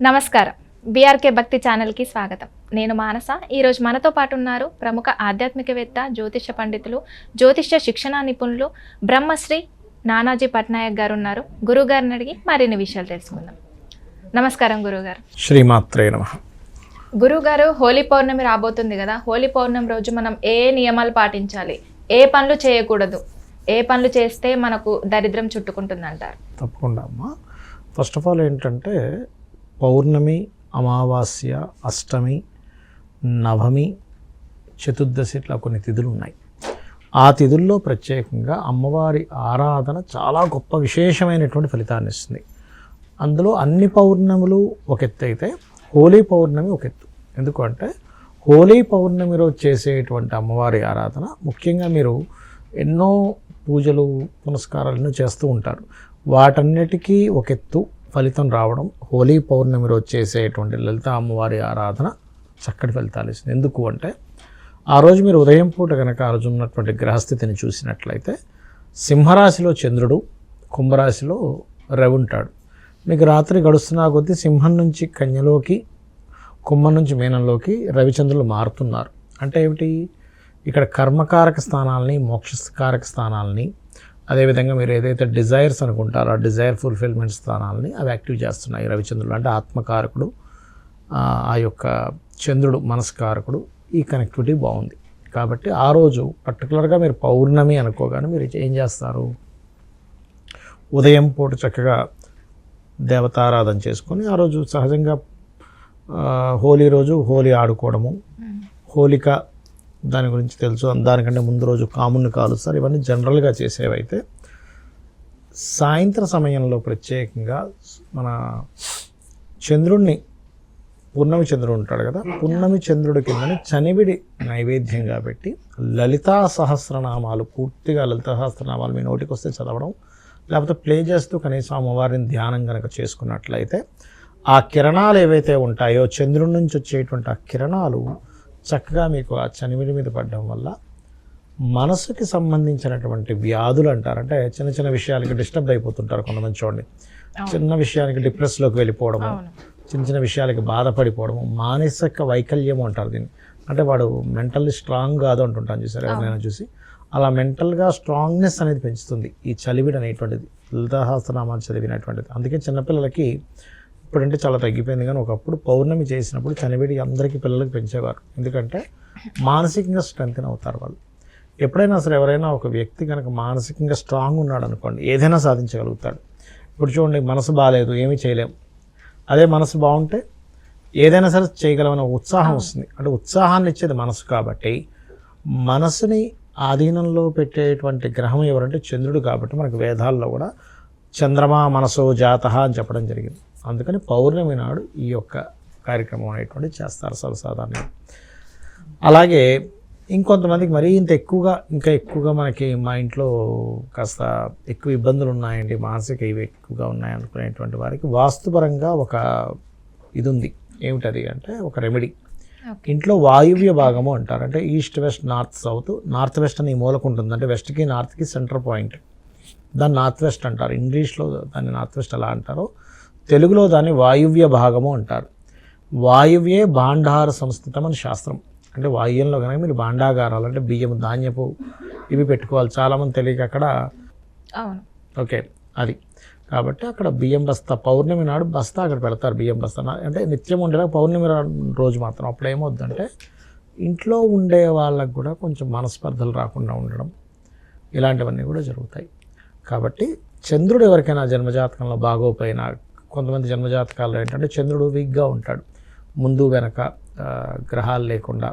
నమస్కారం. బీఆర్కే భక్తి ఛానల్కి స్వాగతం. నేను మానస. ఈరోజు మనతో పాటు ఉన్నారు ప్రముఖ ఆధ్యాత్మికవేత్త జ్యోతిష పండితులు జ్యోతిష శిక్షణ నిపుణులు బ్రహ్మశ్రీ నానాజీ పట్నాయక్ గారు ఉన్నారు గురుగారిని అడిగి మరిన్ని విషయాలు తెలుసుకుందాం. నమస్కారం గురుగారు. శ్రీమాత్రే నమ. గురుగారు హోలీ పౌర్ణమి రాబోతుంది కదా. హోలీ పౌర్ణమి రోజు మనం ఏ నియమాలు పాటించాలి? ఏ పనులు చేయకూడదు? ఏ పనులు చేస్తే మనకు దరిద్రం చుట్టుకుంటుంది అంటారు తప్పకుండా అమ్మా. ఫస్ట్ ఆఫ్ ఆల్ ఏంటంటే పౌర్ణమి అమావాస్య అష్టమి నవమి చతుర్దశి ఇట్లా కొన్ని తిథులు ఉన్నాయి. ఆ తిథుల్లో ప్రత్యేకంగా అమ్మవారి ఆరాధన చాలా గొప్ప విశేషమైనటువంటి ఫలితాన్ని ఇస్తుంది. అందులో అన్ని పౌర్ణములు ఒక ఎత్తు అయితే హోలీ పౌర్ణమి ఒక ఎత్తు. ఎందుకంటే హోలీ పౌర్ణమి రోజు చేసేటువంటి అమ్మవారి ఆరాధన ముఖ్యంగా మీరు ఎన్నో పూజలు పునస్కారాలను చేస్తూ ఉంటారు. వాటన్నిటికీ ఒక ఎత్తు ఫలితం రావడం హోలీ పౌర్ణమి రోజు చేసేటువంటి లలిత అమ్మవారి ఆరాధన చక్కటి ఫలితాలు ఇస్తుంది. ఎందుకు అంటే ఆ రోజు మీరు ఉదయం పూట కనుక ఆ రోజు ఉన్నటువంటి గ్రహస్థితిని చూసినట్లయితే సింహరాశిలో చంద్రుడు కుంభరాశిలో రవి ఉంటాడు. మీకు రాత్రి గడుస్తున్నా కొద్దీ సింహం నుంచి కన్యలోకి కుంభం నుంచి మీనంలోకి రవిచంద్రులు మారుతున్నారు. అంటే ఏమిటి? ఇక్కడ కర్మకారక స్థానాలని మోక్షకారక స్థానాలని అదేవిధంగా మీరు ఏదైతే డిజైర్స్ అనుకుంటారో ఆ డిజైర్ ఫుల్ఫిల్మెంట్ స్థానాల్ని అవి యాక్టివ్ చేస్తున్నాయి. రవిచంద్రులు అంటే ఆత్మకారకుడు ఆ యొక్క చంద్రుడు మనస్కారకుడు ఈ కనెక్టివిటీ బాగుంది. కాబట్టి ఆ రోజు పర్టికులర్గా మీరు పౌర్ణమి అనుకోగానే మీరు ఏం చేస్తారు? ఉదయం పూట చక్కగా దేవతారాధన చేసుకొని ఆ రోజు సహజంగా హోలీ రోజు హోలీ ఆడుకోవడము హోలిక దాని గురించి తెలుసు. దానికంటే ముందు రోజు కాముని కాలుస్తారు ఇవన్నీ జనరల్గా చేసేవైతే సాయంత్రం సమయంలో ప్రత్యేకంగా మన చంద్రుణ్ణి పూర్ణమి చంద్రుడు ఉంటాడు కదా పూర్ణమి చంద్రుడి కిందని చనివిడి నైవేద్యంగా పెట్టి లలితా సహస్రనామాలు పూర్తిగా లలితా సహస్రనామాలు మీ నోటికి వస్తే చదవడం లేకపోతే ప్లే చేస్తూ కనీసం అమ్మవారిని ధ్యానం కనుక చేసుకున్నట్లయితే ఆ కిరణాలు ఏవైతే ఉంటాయో చంద్రుడి నుంచి వచ్చేటువంటి ఆ కిరణాలు చక్కగా మీకు ఆ చనివిడి మీద పడడం వల్ల మనసుకి సంబంధించినటువంటి వ్యాధులు అంటారు. అంటే చిన్న చిన్న విషయాలకి డిస్టర్బ్ అయిపోతుంటారు కొంతమంది చూడండి. చిన్న విషయానికి డిప్రెస్లోకి వెళ్ళిపోవడము చిన్న చిన్న విషయాలకి బాధపడిపోవడము మానసిక వైకల్యం అంటారు దీన్ని. అంటే వాడు మెంటల్లీ స్ట్రాంగ్ కాదు అంటుంటాను చూసారు ఎవరైనా చూసి. అలా మెంటల్గా స్ట్రాంగ్నెస్ అనేది పెంచుతుంది ఈ చలివిడి అనేటువంటిది లలితాహాస్త్రనామాలు చదివినటువంటిది. అందుకే చిన్నపిల్లలకి ఇప్పుడంటే చాలా తగ్గిపోయింది. కానీ ఒకప్పుడు పౌర్ణమి చేసినప్పుడు చనివిడి అందరికీ పిల్లలకి పెంచేవారు. ఎందుకంటే మానసికంగా స్ట్రెంగ్త్ అవుతారు వాళ్ళు. ఎప్పుడైనా సరే ఎవరైనా ఒక వ్యక్తి కనుక మానసికంగా స్ట్రాంగ్ ఉన్నాడు అనుకోండి ఏదైనా సాధించగలుగుతాడు. ఇప్పుడు చూడండి మనసు బాగాలేదు ఏమీ చేయలేం. అదే మనసు బాగుంటే ఏదైనా సరే చేయగలమనే ఉత్సాహం వస్తుంది. అంటే ఉత్సాహాన్ని ఇచ్చేది మనసు కాబట్టి మనసుని ఆధీనంలో పెట్టేటువంటి గ్రహం ఎవరంటే చంద్రుడు కాబట్టి మనకు వేదాల్లో కూడా చంద్రమా మనసో జాత అని చెప్పడం జరిగింది. అందుకని పౌర్ణమి నాడు ఈ యొక్క కార్యక్రమం అనేటువంటిది చేస్తారు సర్వసాధారణంగా అలాగే ఇంకొంతమందికి మరీ ఇంత ఎక్కువగా ఇంకా ఎక్కువగా మనకి మా ఇంట్లో కాస్త ఎక్కువ ఇబ్బందులు ఉన్నాయండి మానసిక ఇవి ఎక్కువగా ఉన్నాయి అనుకునేటువంటి వారికి వాస్తుపరంగా ఒక ఇది ఉంది ఏమిటది అంటే ఒక రెమెడీ ఇంట్లో వాయువ్య భాగము అంటారు. అంటే east west north south. North west అని ఈ మూలకు ఉంటుంది. అంటే వెస్ట్కి నార్త్కి సెంటర్ పాయింట్. దాన్ని నార్త్ వెస్ట్ అంటారు. ఇంగ్లీష్లో దాన్ని నార్త్ వెస్ట్ ఎలా అంటారో. తెలుగులో దాన్ని వాయువ్య భాగము అంటారు. వాయువ్యే భాండార సంస్థితం అని శాస్త్రం. అంటే వాయువ్యంలో కనుక మీరు భాండాగారాలు అంటే బియ్యం ధాన్యపు ఇవి పెట్టుకోవాలి. చాలామంది తెలియక అక్కడ ఓకే అది. కాబట్టి అక్కడ బియ్యం బస్తా పౌర్ణమి నాడు బస్తా అక్కడ పెడతారు బియ్యం బస్తా. అంటే నిత్యం ఉండేలా పౌర్ణమి రోజు మాత్రం అప్పుడు ఏమవుద్దంటే ఇంట్లో ఉండే వాళ్ళకు కూడా కొంచెం మనస్పర్ధలు రాకుండా ఉండడం ఇలాంటివన్నీ కూడా జరుగుతాయి. కాబట్టి చంద్రుడు ఎవరికైనా జన్మజాతకంలో బాగోపోయినా కొంతమంది జన్మజాతకాల్లో ఏంటంటే చంద్రుడు వీక్గా ఉంటాడు. ముందు వెనక గ్రహాలు లేకుండా.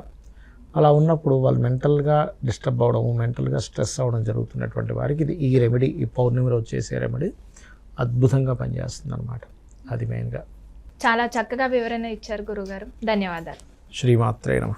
అలా ఉన్నప్పుడు వాళ్ళు మెంటల్గా డిస్టర్బ్ అవ్వడం మెంటల్గా స్ట్రెస్ అవ్వడం జరుగుతున్నటువంటి వారికి ఇది ఈ రెమెడీ ఈ పౌర్ణమి రోజు చేసే రెమెడీ అద్భుతంగా పనిచేస్తుంది అనమాట అది మెయిన్గా. చాలా చక్కగా వివరణ ఇచ్చారు గురుగారు. ధన్యవాదాలు. శ్రీమాత్రే నమ.